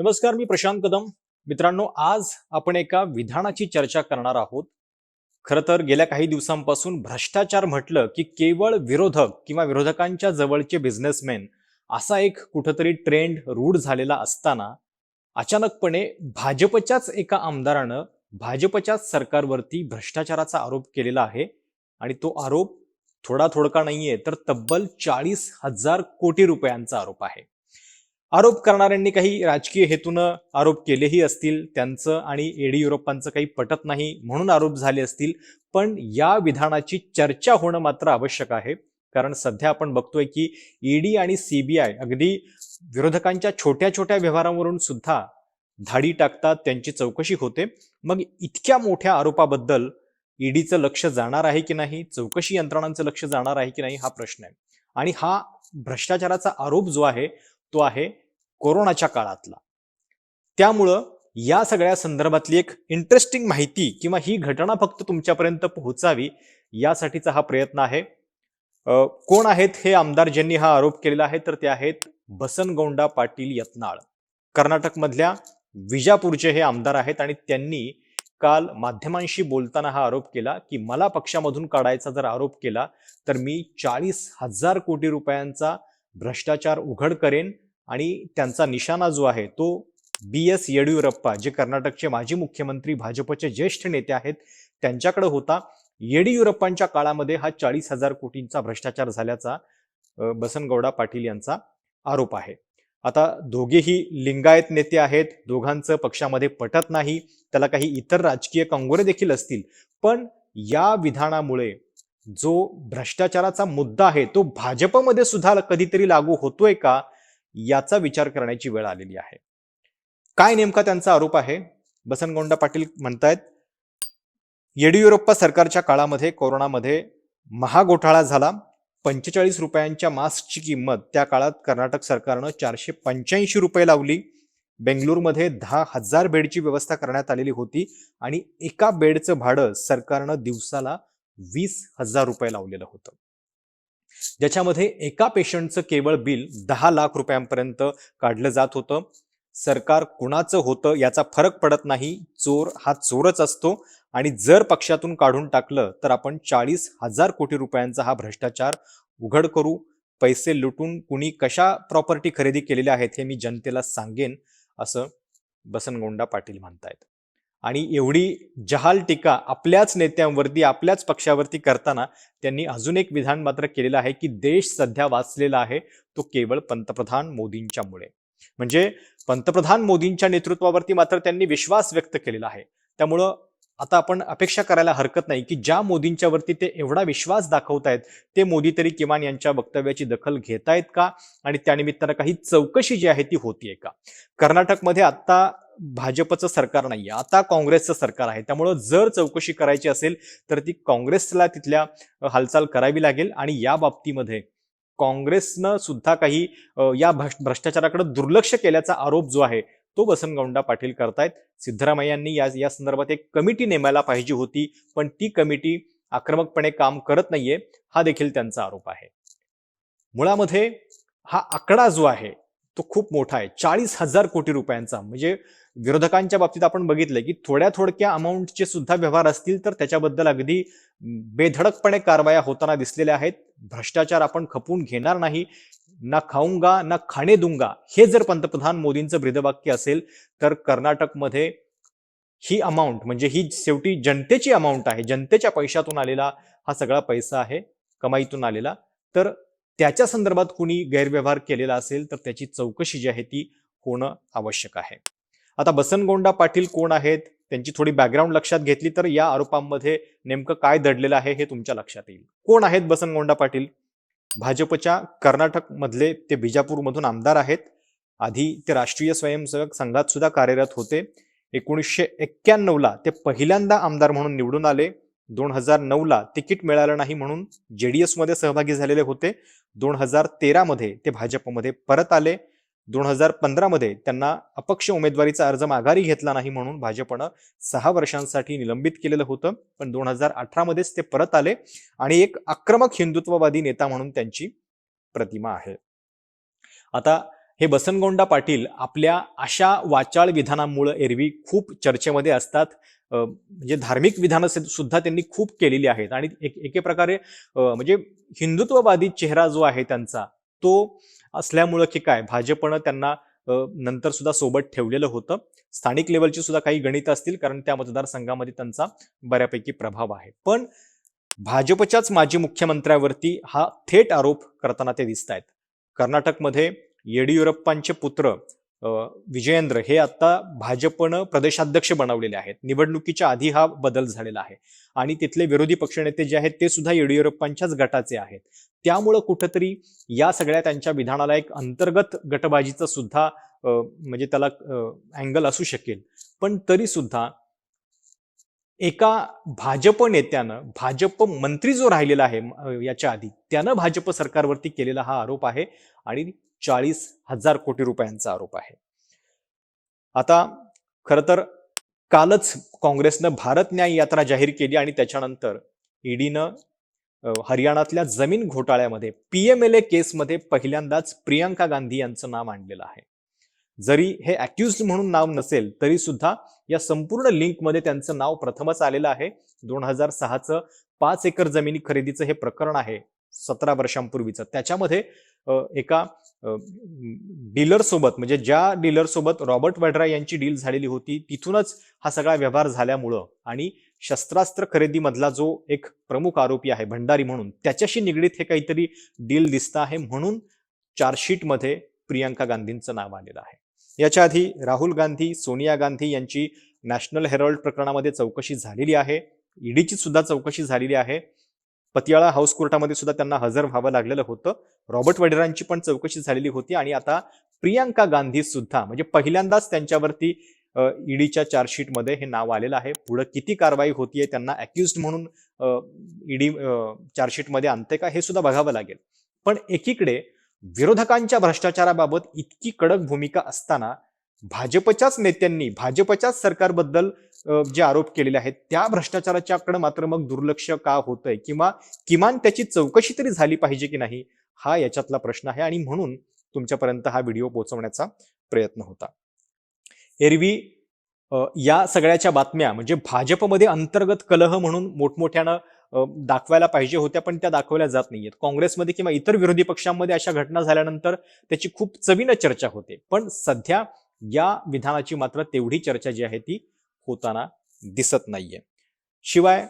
नमस्कार मी प्रशांत कदम. मित्रांनो आज आपण एका विधानाची चर्चा करणार आहोत. खरं तर गेल्या काही दिवसांपासून भ्रष्टाचार म्हटलं की केवळ विरोधक किंवा विरोधकांच्या जवळचे बिझनेसमॅन असा एक कुठंतरी ट्रेंड रूढ झालेला असताना अचानकपणे भाजपच्याच एका आमदारानं भाजपच्याच सरकारवरती भ्रष्टाचाराचा आरोप केलेला आहे आणि तो आरोप थोडा थोडका नाहीये तर तब्बल चाळीस हजार कोटी रुपयांचा आरोप आहे. आरोप करणाऱ्यांनी काही राजकीय हेतूनं आरोप केलेही असतील त्यांचं आणि येडियुरप्पांचं काही पटत नाही म्हणून आरोप झाले असतील पण या विधानाची चर्चा होणं मात्र आवश्यक आहे. कारण सध्या आपण बघतोय की ईडी आणि सीबीआय अगदी विरोधकांच्या छोट्या छोट्या व्यवहारांवरून सुद्धा धाडी टाकतात त्यांची चौकशी होते. मग इतक्या मोठ्या आरोपाबद्दल ईडीचं लक्ष जाणार आहे की नाही चौकशी यंत्रणांचं लक्ष जाणार आहे की नाही हा प्रश्न आहे. आणि हा भ्रष्टाचाराचा आरोप जो आहे तो आहे कोरोनाच्या काळातला. त्यामुळं या सगळ्या संदर्भातली एक इंटरेस्टिंग माहिती किंवा ही घटना फक्त तुमच्यापर्यंत पोहोचावी यासाठीचा हा प्रयत्न आहे. कोण आहेत हे आमदार ज्यांनी हा आरोप केलेला आहे तर ते आहेत बसनगौंडा पाटील यत्नाळ. कर्नाटकमधल्या विजापूरचे हे आमदार आहेत आणि त्यांनी काल माध्यमांशी बोलताना हा आरोप केला की मला पक्षामधून काढायचा जर आरोप केला तर मी चाळीस हजार कोटी रुपयांचा भ्रष्टाचार उघड करेन आणि त्यांचा निशाणा जो आहे तो बी एस येडियुरप्पा जे कर्नाटकचे माजी मुख्यमंत्री भाजपचे ज्येष्ठ नेते आहेत त्यांच्याकडे होता. येडियुरप्पांच्या काळामध्ये हा चाळीस हजार कोटींचा भ्रष्टाचार झाल्याचा बसनगौडा पाटील यांचा आरोप आहे. आता दोघेही लिंगायत नेते आहेत दोघांचं पक्षामध्ये पटत नाही त्याला काही इतर राजकीय कंगोरे देखील असतील. पण या विधानामुळे जो भ्रष्टाचाराचा मुद्दा आहे तो भाजपमध्ये सुद्धा कधीतरी लागू होतोय का याचा विचार करण्याची वेळ आलेली आहे. काय नेमका त्यांचा आरोप आहे? बसनगोंडा पाटील म्हणतायत येडियुरप्पा सरकारच्या काळामध्ये कोरोनामध्ये महागोठाळा झाला. पंचेचाळीस रुपयांच्या मास्कची किंमत त्या काळात कर्नाटक सरकारनं चारशे पंच्याऐंशी रुपये लावली. बेंगळूरमध्ये दहा हजार बेडची व्यवस्था करण्यात आलेली होती आणि एका बेडचं भाडं सरकारनं दिवसाला वीस हजार रुपये लावलेलं होतं. ज्याच्यामध्ये एका पेशंटचं केवळ बिल दहा लाख रुपयांपर्यंत काढलं जात होतं. सरकार कुणाचं होतं याचा फरक पडत नाही. चोर हा चोरच असतो. आणि जर पक्षातून काढून टाकलं तर आपण चाळीस हजार कोटी रुपयांचा हा भ्रष्टाचार उघड करू. पैसे लुटून कुणी कशा प्रॉपर्टी खरेदी केलेल्या आहेत हे मी जनतेला सांगेन असं बसनगोंडा पाटील म्हणतायत. आणि एवढी जहाल टीका आपल्याच नेत्यांवरती आपल्याच पक्षावरती करताना त्यांनी अजून एक विधान मात्र केलेलं आहे की देश सध्या वाचलेला आहे तो केवळ पंतप्रधान मोदींच्यामुळे. म्हणजे पंतप्रधान मोदींच्या नेतृत्वावरती मात्र त्यांनी विश्वास व्यक्त केलेला आहे. त्यामुळं आता आपण अपेक्षा करायला हरकत नाही की ज्या मोदींच्या वरती ते एवढा विश्वास दाखवतायत ते मोदी तरी किमान यांच्या वक्तव्याची दखल घेतायत का? आणि त्यानिमित्तानं काही चौकशी जी आहे ती होतीये का? कर्नाटकमध्ये आत्ता भाजपचं सरकार नाहीये. आता काँग्रेसचं सरकार आहे. त्यामुळं जर चौकशी करायची असेल तर ती काँग्रेसला तिथल्या हालचाल करावी लागेल आणि या बाबतीमध्ये काँग्रेसनं सुद्धा काही या भ्रष्टाचाराकडे दुर्लक्ष केल्याचा आरोप जो आहे तो बसनगौंडा पाटील करतायत. सिद्धरामय्यांनी या या संदर्भात एक कमिटी नेमायला पाहिजे होती पण ती कमिटी आक्रमकपणे काम करत नाहीये. हा देखील त्यांचा आरोप आहे. मुळामध्ये हा आकडा जो आहे तो खूप मोठा आहे. चाळीस हजार कोटी रुपयांचा. म्हणजे विरोधकांच्या बाबतीत आपण बघितलंय की थोड्या थोडक्या अमाऊंटचे सुद्धा व्यवहार असतील तर त्याच्याबद्दल अगदी बेधडकपणे कारवाया होताना दिसलेल्या आहेत. भ्रष्टाचार आपण खपून घेणार नाही. ना खाऊंगा ना खाणे दुंगा. हे जर पंतप्रधान मोदींचं ब्रीदवाक्य असेल तर कर्नाटकमध्ये ही अमाऊंट म्हणजे ही शेवटी जनतेची अमाऊंट आहे. जनतेच्या पैशातून आलेला हा सगळा पैसा आहे कमाईतून आलेला. तर त्याच्या संदर्भात कुणी गैरव्यवहार केलेला असेल तर त्याची चौकशी जी आहे ती होणं आवश्यक आहे. आता बसनगोंडा पाटील कोण आहेत त्यांची थोडी बॅकग्राऊंड लक्षात घेतली तर या आरोपांमध्ये नेमकं काय दडलेलं आहे हे तुमच्या लक्षात येईल. कोण आहेत बसनगोंडा पाटील? भाजपच्या कर्नाटक मधले ते बिजापूरमधून आमदार आहेत. आधी ते राष्ट्रीय स्वयंसेवक संघात सुद्धा कार्यरत होते. एकोणीसशे एक्क्याण्णवला ते पहिल्यांदा आमदार म्हणून निवडून आले. दोन हजार नऊला तिकीट मिळालं नाही म्हणून जे डी एसमध्ये सहभागी झालेले होते. दोन हजार तेरामध्ये ते भाजपमध्ये परत आले. दोन हजार पंधरामध्ये त्यांना अपक्ष उमेदवारीचा अर्ज माघारी घेतला नाही म्हणून भाजपनं सहा वर्षांसाठी निलंबित केलेलं होतं. पण दोन हजार अठरामध्येच ते परत आले आणि एक आक्रमक हिंदुत्ववादी नेता म्हणून त्यांची प्रतिमा आहे. आता हे बसनगोंडा पाटील आपल्या अशा वाचाळ विधानामुळं एरवी खूप चर्चेमध्ये असतात. म्हणजे धार्मिक विधानं सुद्धा त्यांनी खूप केलेली आहेत. आणि एक एके प्रकारे म्हणजे हिंदुत्ववादी चेहरा जो आहे त्यांचा तो असल्यामुळं की काय भाजपनं त्यांना नंतर सुद्धा सोबत ठेवलेलं होतं. स्थानिक लेवलची सुद्धा काही गणित असतील कारण त्या मतदारसंघामध्ये त्यांचा बऱ्यापैकी प्रभाव आहे. पण भाजपच्याच माजी मुख्यमंत्र्यावरती हा थेट आरोप करताना ते दिसत आहेत कर्नाटकमध्ये येडियुरप्पांचे पुत्र विजयेंद्र हे आता भाजपनं प्रदेशाध्यक्ष बनवलेले आहेत. निवडणुकीच्या आधी हा बदल झालेला आहे. आणि तिथले विरोधी पक्षनेते जे आहेत ते सुद्धा येडियुरप्पांच्याच गटाचे आहेत. त्यामुळं कुठंतरी या सगळ्या त्यांच्या विधानाला एक अंतर्गत गटबाजीचा सुद्धा म्हणजे त्याला अँगल असू शकेल. पण तरी सुद्धा एका भाजप नेत्यानं भाजप मंत्री जो राहिलेला आहे याच्या आधी त्यानं भाजप सरकारवरती केलेला हा आरोप आहे. आणि चाळीस हजार कोटी रुपयांचा आरोप आहे. आता खरं तर कालच काँग्रेसनं भारत न्याय यात्रा जाहीर केली आणि त्याच्यानंतर ईडीनं हरियाणातल्या जमीन घोटाळ्यामध्ये पीएमएलए केसमध्ये पहिल्यांदाच प्रियंका गांधी यांचं नाव आणलेलं आहे. जरी हे अक्युज म्हणून नाव नसेल तरी सुद्धा या संपूर्ण लिंकमध्ये त्यांचं नाव प्रथमच आलेलं आहे. दोन हजार सहाचं पाच एकर जमिनी खरेदीचं हे प्रकरण आहे सतरा वर्षांपूर्वीचं. त्याच्यामध्ये एका डीलर सोबत म्हणजे ज्या डीलर सोबत रॉबर्ट वड्रा यांची डील झालेली होती तिथूनच हा सगळा व्यवहार झाल्यामुळं आणि शस्त्रास्त्र खरेदीमधला जो एक प्रमुख आरोपी आहे भंडारी म्हणून त्याच्याशी निगडीत हे काहीतरी डील दिसतं आहे म्हणून चार्जशीटमध्ये प्रियंका गांधींचं नाव आलेलं आहे. याच्या आधी राहुल गांधी सोनिया गांधी यांची नॅशनल हेरॉल्ड प्रकरणामध्ये चौकशी झालेली आहे ईडीची सुद्धा चौकशी झालेली आहे. पतियाळा हाऊस कोर्टामध्ये सुद्धा त्यांना हजर व्हावं लागलेलं होतं. रॉबर्ट वडेरांची पण चौकशी झालेली होती आणि आता प्रियांका गांधी सुद्धा म्हणजे पहिल्यांदाच त्यांच्यावरती ईडीच्या चार्जशीटमध्ये हे नाव आलेलं आहे. पुढे किती कारवाई होतीये त्यांना अक्युज म्हणून ईडी चार्जशीटमध्ये आणते का हे सुद्धा बघावं लागेल. पण एकीकडे विरोधकांच्या भ्रष्टाचाराबाबत इतकी कडक भूमिका असताना भाजपच्याच नेत्यांनी भाजपच्याच सरकारबद्दल जे आरोप केलेले आहेत त्या भ्रष्टाचाराच्याकडे मात्र मग दुर्लक्ष का होतंय? किंवा किमान त्याची चौकशी तरी झाली पाहिजे की नाही हा याच्यातला प्रश्न आहे. आणि म्हणून तुमच्यापर्यंत हा व्हिडिओ पोहोचवण्याचा प्रयत्न होता. एरवी या सगळ्याच्या बातम्या म्हणजे भाजपमध्ये अंतर्गत कलह म्हणून मोठमोठ्यानं दाखवायला पाहिजे होत्या पण त्या दाखवल्या जात नाहीयेत. काँग्रेसमध्ये किंवा इतर विरोधी पक्षांमध्ये अशा घटना झाल्यानंतर त्याची खूप चवीनं चर्चा होते. पण सध्या या विधानाची मात्र तेवढी चर्चा जी आहे ती होताना दिसत नाहीये. शिवाय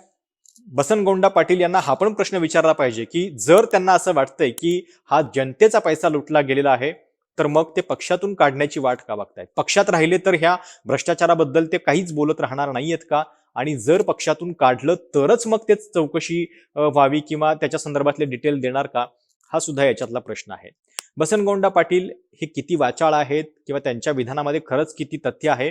बसनगोंडा पाटील यांना हा पण प्रश्न विचारला पाहिजे की जर त्यांना असं वाटतंय की हा जनतेचा पैसा लुटला गेलेला आहे तर मग ते पक्षातून काढण्याची वाट का बघतायत पक्षात राहिले तर ह्या भ्रष्टाचाराबद्दल ते काहीच बोलत राहणार नाहीयेत का? आणि जर पक्षातून काढलं तरच मग ते चौकशी व्हावी किंवा त्याच्या संदर्भातले डिटेल देणार का? हा सुद्धा याच्यातला प्रश्न आहे. बसनगोंडा पाटील हे किती वाचाळ आहेत किंवा त्यांच्या विधानामध्ये खरंच किती तथ्य आहे?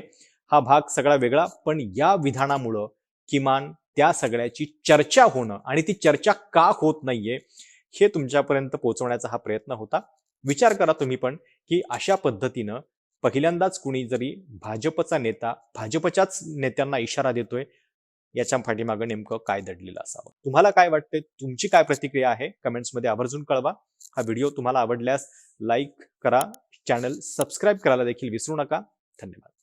हा भाग सगळा वेगळा पण या विधानामुळं किमान त्या सगळ्याची चर्चा होणं आणि ती चर्चा का होत नाहीये हे तुमच्यापर्यंत पोहोचवण्याचा हा प्रयत्न होता. विचार करा तुम्ही पण की अशा पद्धतीनं पहिल्यांदाच कुणी जरी भाजपचा नेता भाजपच्याच नेत्यांना इशारा देतोय याच्या पाठीमागं नेमकं काय दडलेलं असावं? तुम्हाला काय वाटते तुमची काय प्रतिक्रिया आहे? कमेंट्समध्ये आवर्जून कळवा. हा व्हिडिओ तुम्हाला आवडल्यास लाईक करा चॅनल सबस्क्राईब करायला देखील विसरू नका. धन्यवाद.